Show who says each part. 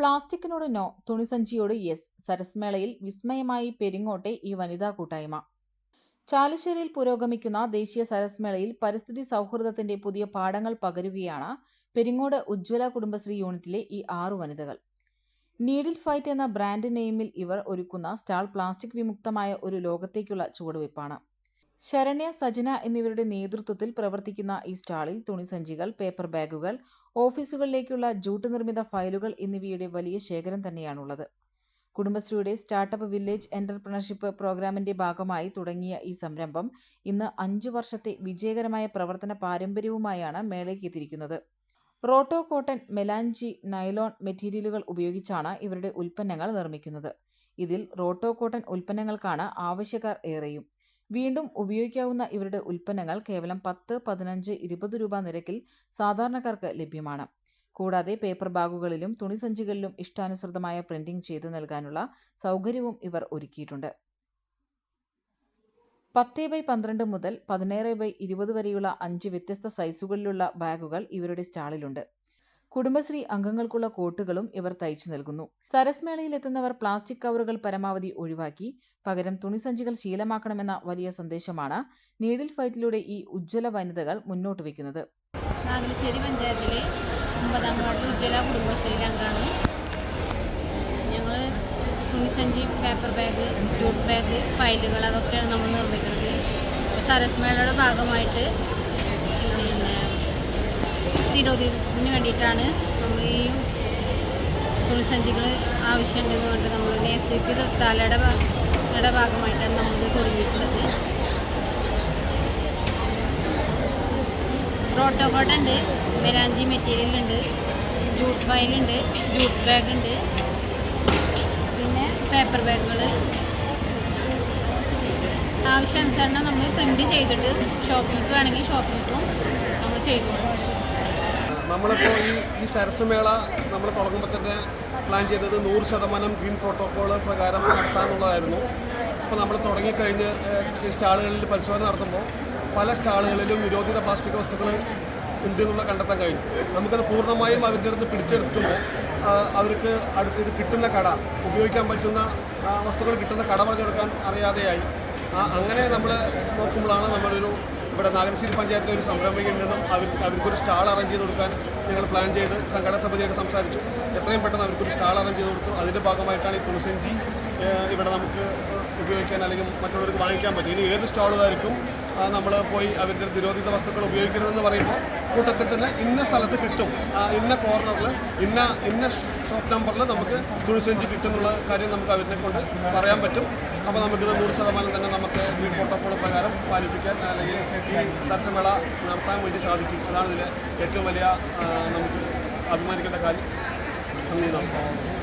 Speaker 1: പ്ലാസ്റ്റിക്കിനോട് no തുണിസഞ്ചിയോട് yes സരസ്മേളയിൽ വിസ്മയമായി പെരിങ്ങോട്ടെ ഈ വനിതാ കൂട്ടായ്മ. ചാലിശ്ശേരിയിൽ പുരോഗമിക്കുന്ന ദേശീയ സരസ്മേളയിൽ പരിസ്ഥിതി സൗഹൃദത്തിന്റെ പുതിയ പാഠങ്ങൾ പകരുകയാണ് പെരിങ്ങോട് ഉജ്ജ്വല കുടുംബശ്രീ യൂണിറ്റിലെ ഈ ആറു വനിതകൾ. നീഡിൽ ഫൈറ്റ് എന്ന ബ്രാൻഡ് നെയിമിൽ ഇവർ ഒരുക്കുന്ന സ്റ്റാൾ പ്ലാസ്റ്റിക് വിമുക്തമായ ഒരു ലോകത്തേക്കുള്ള ചുവടുവയ്പ്പാണ്. ശരണ്യ സജന എന്നിവരുടെ നേതൃത്വത്തിൽ പ്രവർത്തിക്കുന്ന ഈ സ്റ്റാളിൽ തുണിസഞ്ചികൾ പേപ്പർ ബാഗുകൾ ഓഫീസുകളിലേക്കുള്ള ജൂട്ട് നിർമ്മിത ഫയലുകൾ എന്നിവയുടെ വലിയ ശേഖരം തന്നെയാണുള്ളത്. കുടുംബശ്രീയുടെ സ്റ്റാർട്ടപ്പ് വില്ലേജ് എന്റർപ്രണർഷിപ്പ് പ്രോഗ്രാമിന്റെ ഭാഗമായി തുടങ്ങിയ ഈ സംരംഭം ഇന്ന് അഞ്ചു വർഷത്തെ വിജയകരമായ പ്രവർത്തന പാരമ്പര്യവുമായാണ് മേളയ്ക്ക് എത്തിയിരിക്കുന്നത്. റോട്ടോ കോട്ടൺ മെലാഞ്ചി നൈലോൺ മെറ്റീരിയലുകൾ ഉപയോഗിച്ചാണ് ഇവരുടെ ഉൽപ്പന്നങ്ങൾ നിർമ്മിക്കുന്നത്. ഇതിൽ റോട്ടോ കോട്ടൺ ഉൽപ്പന്നങ്ങൾക്കാണ് ആവശ്യക്കാർ ഏറെയും. വീണ്ടും ഉപയോഗിക്കാവുന്ന ഇവരുടെ ഉൽപ്പന്നങ്ങൾ കേവലം പത്ത് പതിനഞ്ച് ഇരുപത് രൂപ നിരക്കിൽ സാധാരണക്കാർക്ക് ലഭ്യമാണ്. കൂടാതെ പേപ്പർ ബാഗുകളിലും തുണിസഞ്ചികളിലും ഇഷ്ടാനുസൃതമായ പ്രിന്റിംഗ് ചെയ്തു നൽകാനുള്ള സൗകര്യവും ഇവർ ഒരുക്കിയിട്ടുണ്ട്. പത്ത് ബൈ പന്ത്രണ്ട് മുതൽ പതിനേഴ് ബൈ ഇരുപത് വരെയുള്ള അഞ്ച് വ്യത്യസ്ത സൈസുകളിലുള്ള ബാഗുകൾ ഇവരുടെ സ്റ്റാളിലുണ്ട്. കുടുംബശ്രീ അംഗങ്ങൾക്കുള്ള കോട്ടുകളും ഇവർ തയ്ച്ചു നൽകുന്നു. സരസ്മേളയിൽ എത്തുന്നവർ പ്ലാസ്റ്റിക് കവറുകൾ പരമാവധി ഒഴിവാക്കി പകരം തുണിസഞ്ചികൾ ശീലമാക്കണമെന്ന വലിയ സന്ദേശമാണ് നീഡിൽ ഫൈറ്റിലൂടെ ഈ ഉജ്ജ്വല വനിതകൾ മുന്നോട്ട് വയ്ക്കുന്നത്.
Speaker 2: നാഗലശ്ശേരി പഞ്ചായത്തിലെ ഒമ്പതാം വാർഡ് ഉജ്ജ്വല കുടുംബശ്രീയിലെ അംഗമാണ് ഞങ്ങൾ തുണിസഞ്ചി പേപ്പർ ബാഗ് ജൂട്ട് ബാഗ് ഫയലുകൾ അതൊക്കെയാണ് നമ്മൾ നിർമ്മിക്കുന്നത്. സരസ്മേളയുടെ ഭാഗമായിട്ട് തിരോധത്തിന് വേണ്ടിയിട്ടാണ് നമ്മൾ ഈ തുണിസഞ്ചികൾ ആവശ്യമുണ്ടെന്ന് പറഞ്ഞിട്ട് നമ്മൾ എ സി പി തൃത്താലയുടെ ഭാഗമായിട്ടാണ് നമ്മളിത് തുടങ്ങിയിട്ടുള്ളത് റോട്ടോക്കോട്ട് ഉണ്ട് മെരാഞ്ചി മെറ്റീരിയൽ ഉണ്ട് ജൂട്ട് ഫയലുണ്ട് ജൂട്ട് ബാഗ് ഉണ്ട് പിന്നെ പേപ്പർ ബാഗുകൾ ആവശ്യാനുസരണം നമ്മൾ പ്രിന്റ് ചെയ്തിട്ട് ഷോപ്പിലേക്ക് വേണമെങ്കിൽ ഷോപ്പിലേക്കും നമ്മൾ ചെയ്തു കൊടുക്കും.
Speaker 3: നമ്മളിപ്പോൾ ഈ ഈ സരസ്മേള നമ്മൾ തുടങ്ങുമ്പോൾ തന്നെ പ്ലാൻ ചെയ്തത് നൂറ് ശതമാനം ഗ്രീൻ പ്രോട്ടോക്കോൾ പ്രകാരം നടത്താനുള്ളതായിരുന്നു. അപ്പോൾ നമ്മൾ തുടങ്ങിക്കഴിഞ്ഞ് സ്റ്റാളുകളിൽ പരിശോധന നടത്തുമ്പോൾ പല സ്റ്റാളുകളിലും നിരോധിത പ്ലാസ്റ്റിക് വസ്തുക്കൾ ഉണ്ട് എന്നുള്ള കണ്ടെത്താൻ കഴിഞ്ഞു. നമുക്കത് പൂർണമായും അവരുടെ അടുത്ത് പിടിച്ചെടുക്കുമ്പോൾ അവർക്ക് അടുത്ത് കിട്ടുന്ന കട ഉപയോഗിക്കാൻ പറ്റുന്ന വസ്തുക്കൾ കിട്ടുന്ന കട പറഞ്ഞെടുക്കാൻ അറിയാതെയായി. അങ്ങനെ നമ്മൾ നോക്കുമ്പോഴാണ് നമ്മളൊരു ഇവിടെ നാലമശ്ശേരി പഞ്ചായത്തിലെ ഒരു സംരംഭകയിൽ നിന്നും അവർ അവർക്കൊരു സ്റ്റാൾ അറേഞ്ച് ചെയ്ത് കൊടുക്കാൻ ഞങ്ങൾ പ്ലാൻ ചെയ്ത് സംഘടന സമിതിയായിട്ട് സംസാരിച്ചു. എത്രയും പെട്ടെന്ന് അവർക്കൊരു സ്റ്റാൾ അറേഞ്ച് ചെയ്ത് കൊടുത്തു. അതിന്റെ ഭാഗമായിട്ടാണ് ഈ തുളസഞ്ചി ഇവിടെ നമുക്ക് ഉപയോഗിക്കാൻ അല്ലെങ്കിൽ മറ്റുള്ളവർക്ക് വാങ്ങിക്കാൻ പറ്റും. ഇനി ഏത് സ്റ്റാളുകാർക്കും നമ്മൾ പോയി അവരുടെ നിരോധിത വസ്തുക്കൾ ഉപയോഗിക്കരുതെന്ന് പറയുമ്പോൾ കൂട്ടത്തിൽ തന്നെ ഇന്ന സ്ഥലത്ത് കിട്ടും. ഇന്ന കോർണറിൽ ഇന്ന ഇന്ന ഷോപ്പ് നമ്പറിൽ നമുക്ക് തുണിസഞ്ചി കിട്ടുന്നുള്ള കാര്യം നമുക്ക് അവരിനെ കൊണ്ട് പറയാൻ പറ്റും. അപ്പോൾ നമുക്കിത് നൂറ് ശതമാനം തന്നെ നമുക്ക് ഈ പ്രോട്ടോക്കോൾ പ്രകാരം പാലിപ്പിക്കാൻ അല്ലെങ്കിൽ ഈ സരസമേള നടത്താൻ വേണ്ടി സാധിക്കും. അതാണ് ഇതിലെ ഏറ്റവും വലിയ നമുക്ക് അഭിമാനിക്കേണ്ട കാര്യം. നന്ദി നമസ്കാരം.